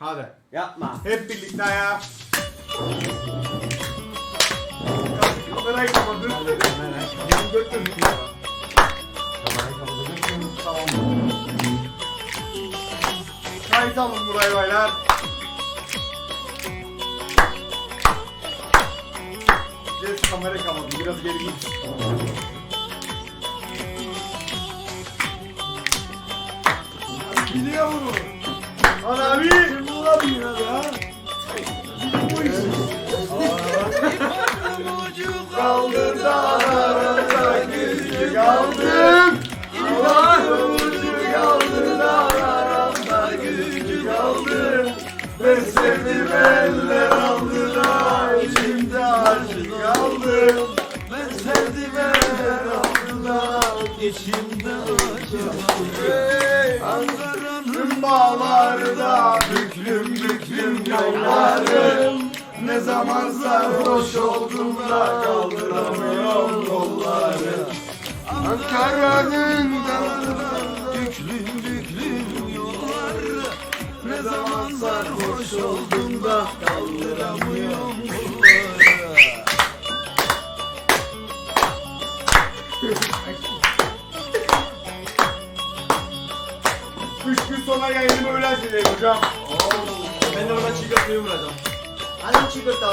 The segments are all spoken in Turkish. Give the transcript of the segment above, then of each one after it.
Hadi. Yapma. Hep birlikte ya. Kamerayı kapadım. Yan götürdüm ya. Tamam. Kayıt alın burayı baylar. Geç kamerayı kapadım. Biraz geri git. Biliyor bunu. Kaldı dağlarımda gücü kaldım. Ucu kaldı dağlarımda gücü kaldım. Ben sevdim eller aldı da içimde aşık kaldım. Ben sevdim eller aldı da içimde aşık kaldım. Ankara'nın bağları da büklüm büklüm yollarım. Ne zaman sarhoş oldum da kaldıramıyorum kolları. Ankara'nın dağlarında büklüm büklüm yolları. Ne zaman sarhoş oldum da kaldıramıyorum. Üç gün sonra yayınımı hazırlayın hocam. Ben de ona çiğ köfteyi vuracağım. Hani çiğ köfte?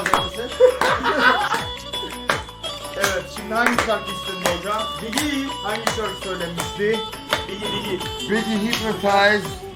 Evet şimdi hangi şarkı istedin hocam? Digi. Hangi şarkı söylemişti? Digi digi. Biggie Hypnotize